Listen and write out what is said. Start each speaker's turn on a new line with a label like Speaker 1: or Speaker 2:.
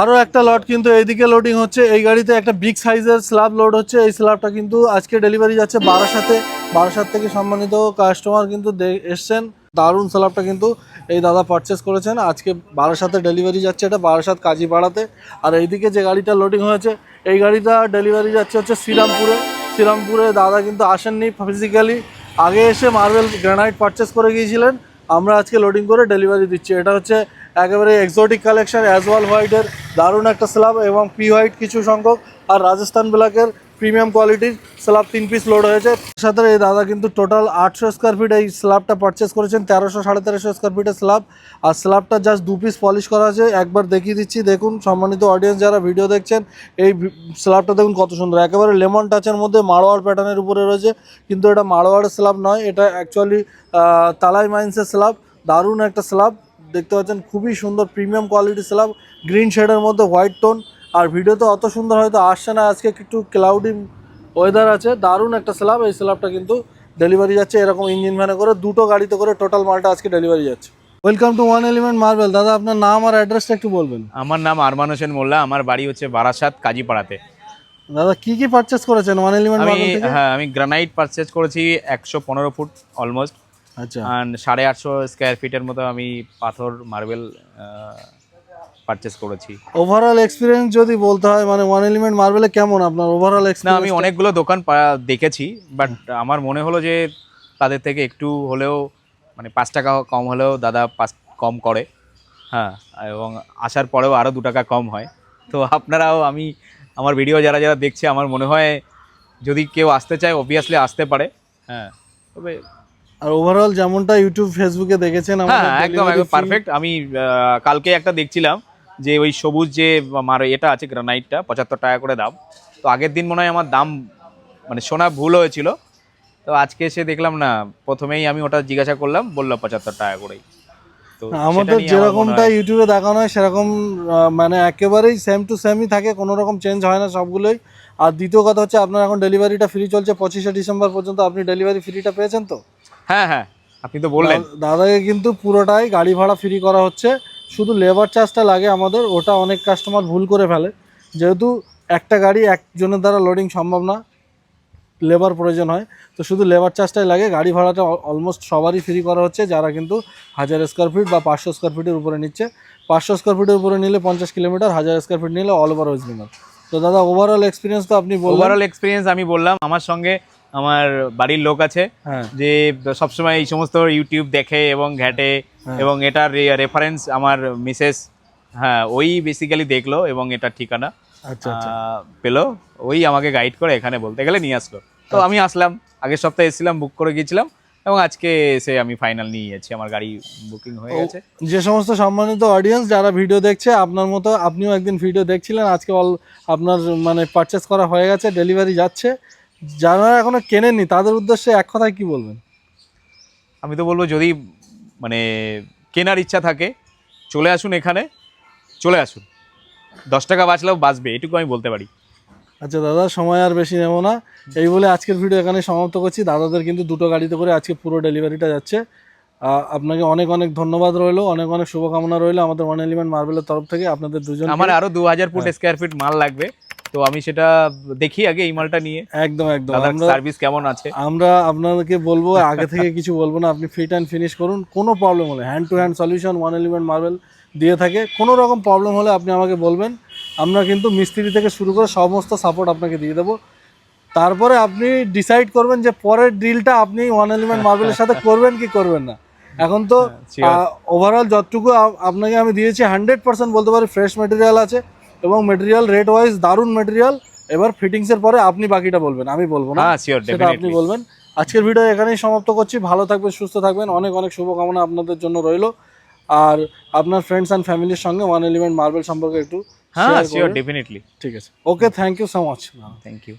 Speaker 1: আরও একটা লট কিন্তু এইদিকে লোডিং হচ্ছে। এই গাড়িতে একটা বিগ সাইজের স্ল্যাব লোড হচ্ছে। এই স্ল্যাবটা কিন্তু আজকে ডেলিভারি যাচ্ছে বারাসাতে। বারাসাত থেকে সম্মানিত কাস্টমার কিন্তু এসছেন। দারুণ স্ল্যাবটা কিন্তু এই দাদা পারচেস করেছেন। আজকে বারাসাতে ডেলিভারি যাচ্ছে এটা বারাসাত কাজীপাড়াতে। আর এইদিকে যে গাড়িটা লোডিং হয়েছে, এই গাড়িটা ডেলিভারি যাচ্ছে হচ্ছে শ্রীরামপুরে। শ্রীরামপুরে দাদা কিন্তু আসেননি ফিজিক্যালি আগে এসে মার্বেল গ্রানাইট পারচেস করে গিয়েছিলেন। আমরা আজকে লোডিং করে ডেলিভারি দিচ্ছি। এটা হচ্ছে একেবারে এক্সোটিক কালেকশন অ্যাজওয়াল হোয়াইটের দারুণ একটা স্ল্যাব এবং পি হোয়াইট কিছু সংখ্যক। আর রাজস্থান ব্ল্যাকের প্রিমিয়াম কোয়ালিটির স্ল্যাব তিন পিস লোড হয়েছে। সাথে এই দাদা কিন্তু টোটাল আটশো স্কোয়ার ফিট এই স্ল্যাবটা পারচেস করেছেন, তেরোশো, সাড়ে তেরোশো স্কোয়ার ফিটের স্ল্যাব আর স্ল্যাবটা জাস্ট দু পিস পলিশ করা আছে। একবার দেখিয়ে দিচ্ছি, দেখুন, সম্মানিত অডিয়েন্স যারা ভিডিও দেখছেন, এই স্ল্যাবটা দেখুন কত সুন্দর। একেবারে লেমন টাচের মধ্যে মারোয়ার প্যাটার্নের উপরে রয়েছে। কিন্তু এটা মারোয়ারের স্ল্যাব নয়, এটা অ্যাকচুয়ালি তালাই মাইন্সের স্ল্যাব দারুণ একটা স্ল্যাব দেখতে পাচ্ছেন খুবই সুন্দর প্রিমিয়াম কোয়ালিটি স্ল্যাব গ্রিন শেডের মধ্যে হোয়াইট টোন আর ভিডিওতে অত সুন্দর হয়তো আসছে না আজকে একটু ক্লাউডি ওয়েদার আছে দারুণ একটা স্ল্যাব এই স্ল্যাবটা কিন্তু ডেলিভারি যাচ্ছে এরকম ইঞ্জিন ভ্যানে করে দুটো গাড়িতে করে টোটাল মালটা আজকে ডেলিভারি যাচ্ছে। Welcome to one element marble দাদা আপনার নাম আর অ্যাড্রেসটা একটু বলবেন।
Speaker 2: আমার নাম আরমান হোসেন মোল্লা আমার বাড়ি হচ্ছে বারাসাত কাজীপাড়াতে।
Speaker 1: দাদা কি কি পারচেস করেছেন ওয়ান এলিমেন্ট
Speaker 2: আমি হ্যাঁ আমি গ্রানাইট পারচেজ করেছি একশো পনেরো ফুট অলমোস্ট অ্যান্ড সাড়ে আটশো স্কোয়ার ফিটের মতো আমি পাথর মার্বেল পারচেস করেছি।
Speaker 1: ওভারঅল এক্সপিরিয়েন্স যদি বলতে হয় মানে ওয়ান এলিমেন্ট মার্বেলে কেমন আপনার ওভারঅল
Speaker 2: না আমি অনেকগুলো দোকান দেখেছি বাট আমার মনে হলো যে তাদের থেকে একটু হলেও মানে পাঁচ টাকা কম হলেও দাদা পাঁচ কম করে। হ্যাঁ এবং আসার পরেও আরও দু টাকা কম হয়। তো আপনারাও আমি আমার ভিডিও যারা যারা দেখছে আমার মনে হয় যদি কেউ আসতে চায় অবভিয়াসলি আসতে পারে। হ্যাঁ তবে
Speaker 1: আর ওভারঅল যেমনটা ইউটিউব ফেসবুকে দেখেছেন
Speaker 2: হ্যাঁ
Speaker 1: আমাদের
Speaker 2: একদম একদম পারফেক্ট আমি কালকে একটা দেখছিলাম যে ওই সবুজ যে আমার এটা আছে গ্রানাইটটা পঁচাত্তর টাকা করে দাম। তো আগের দিন মনে হয় আমার দাম মানে শোনা ভুল হয়েছিল। তো আজকে এসে দেখলাম না প্রথমেই আমি ওটা জিজ্ঞাসা করলাম বলল পঁচাত্তর টাকা করেই।
Speaker 1: আমাদের যেরকমটা ইউটিউবে দেখানো হয় সেরকম মানে একেবারেই সেম টু সেমই থাকে কোনো রকম চেঞ্জ হয় না সবগুলোই। আর দ্বিতীয় কথা হচ্ছে আপনার এখন ডেলিভারিটা ফ্রি চলছে পঁচিশে ডিসেম্বর পর্যন্ত আপনি ডেলিভারি ফ্রিটা পেয়েছেন তো?
Speaker 2: হ্যাঁ হ্যাঁ আপনি তো বললেন।
Speaker 1: দাদাকে কিন্তু পুরোটাই গাড়ি ভাড়া ফ্রি করা হচ্ছে। শুধু লেবার চার্জটা লাগে আমাদের ওটা অনেক কাস্টমার ভুল করে ফেলে। যেহেতু একটা গাড়ি একজনের দ্বারা লোডিং সম্ভব না লেবার প্রয়োজন হয়। তো শুধু লেবার চার্জটাই লাগে গাড়ি ভাড়াটা অলমোস্ট সবারই ফ্রি করা হচ্ছে। যারা কিন্তু হাজার স্কোয়ার ফিট বা পাঁচশো স্কোয়ার ফিটের উপরে নিচ্ছে। পাঁচশো স্কোয়ার ফিটের উপরে নিলে পঞ্চাশ কিলোমিটার হাজার স্কোয়ার ফিট নিলে অল ওভার ওয়েস্ট বেঙ্গল তো দাদা ওভারঅল এক্সপিরিয়েন্স তো আপনি
Speaker 2: ওভারঅল এক্সপিরিয়েন্স আমি বললাম। আমার সঙ্গে আমার বাড়ির লোক আছে
Speaker 1: হ্যাঁ।
Speaker 2: যে সবসময় এই সমস্ত ইউটিউব দেখে এবং ঘাটে
Speaker 1: হ্যাঁ।
Speaker 2: এবং এটার রেফারেন্স আমার মিসেস হ্যাঁ ওই বেসিক্যালি দেখল এবং এটার ঠিকানা
Speaker 1: আচ্ছা আচ্ছা।
Speaker 2: পেল ওই আমাকে গাইড করে এখানে বলতে গেলে নিয়ে আসলো। তো আমি আসলাম আগের সপ্তাহে এসেছিলাম বুক করে গিয়েছিলাম এবং আজকে এসে আমি ফাইনাল নিয়ে যাচ্ছি আমার গাড়ি বুকিং হয়ে গেছে।
Speaker 1: যে সমস্ত সম্মানিত অডিয়েন্স যারা ভিডিও দেখছে আপনার মতো আপনিও একদিন ভিডিও দেখছিলেন আজকে অল আপনার মানে পারচেস করা হয়ে গেছে ডেলিভারি যাচ্ছে। যারা এখনও কেনেননি তাদের উদ্দেশ্যে এক কথায় কি বলবেন?
Speaker 2: আমি তো বলব যদি মানে কেনার ইচ্ছা থাকে চলে আসুন এখানে চলে আসুন। দশ টাকা বাঁচলেও বাঁচবে এটুকু আমি বলতে পারি।
Speaker 1: আচ্ছা দাদা সময় আর বেশি নেব না। এই বলে আজকের ভিডিও এখানে সমাপ্ত করছি। দাদাদের কিন্তু দুটো গাড়িতে করে আজকে পুরো ডেলিভারিটা যাচ্ছে। আপনাকে অনেক অনেক ধন্যবাদ রইল অনেক অনেক শুভকামনা রইল আমাদের ওয়ান এলিমেন্ট মার্বেলের তরফ থেকে। আপনাদের দুজন
Speaker 2: আমার আরও দু হাজার ফুট। স্কোয়ার ফিট মাল লাগবে। তো আমি সেটা দেখি আগে এই মালটা নিয়ে।
Speaker 1: একদম একদম।
Speaker 2: সার্ভিস কেমন আছে?
Speaker 1: আমরা আপনাদেরকে বলব আগে থেকে কিছু বলব না আপনি ফিট অ্যান্ড ফিনিশ করুন কোনো প্রবলেম হলে hand to hand solution one element marble দিয়ে থাকে। কোনো রকম প্রবলেম হলে আপনি আমাকে বলবেন আমরা কিন্তু মিস্ত্রি থেকে শুরু করে সমস্ত সাপোর্ট আপনাকে দিয়ে দেবো। তারপরে আপনি ডিসাইড করবেন যে পরের ডিলটা আপনি ওয়ান এলিমেন্ট মার্বেলের সাথে করবেন কি করবেন না। এখন তো ওভারঅল যতটুকু আপ- আপনাকে আমি দিয়েছি হান্ড্রেড পার্সেন্ট বলতে পারি ফ্রেশ মেটেরিয়াল আছে। এবং মেটেরিয়াল রেট ওয়াইজ দারুণ মেটেরিয়াল এবার ফিটিংসের পরে আপনি বাকিটা বলবেন আমি বলব না।
Speaker 2: হ্যাঁ
Speaker 1: সেটা আপনি বলবেন। আজকের ভিডিও এখানেই সমাপ্ত করছি। ভালো থাকবেন সুস্থ থাকবেন। অনেক অনেক শুভকামনা আপনাদের জন্য রইল। আর আপনার ফ্রেন্ডস অ্যান্ড ফ্যামিলির সঙ্গে ওয়ান এলিমেন্ট মার্বেল সম্পর্কে একটু
Speaker 2: হ্যাঁ শিওর ডেফিনেটলি
Speaker 1: ঠিক আছে। Okay thank you so much
Speaker 2: thank you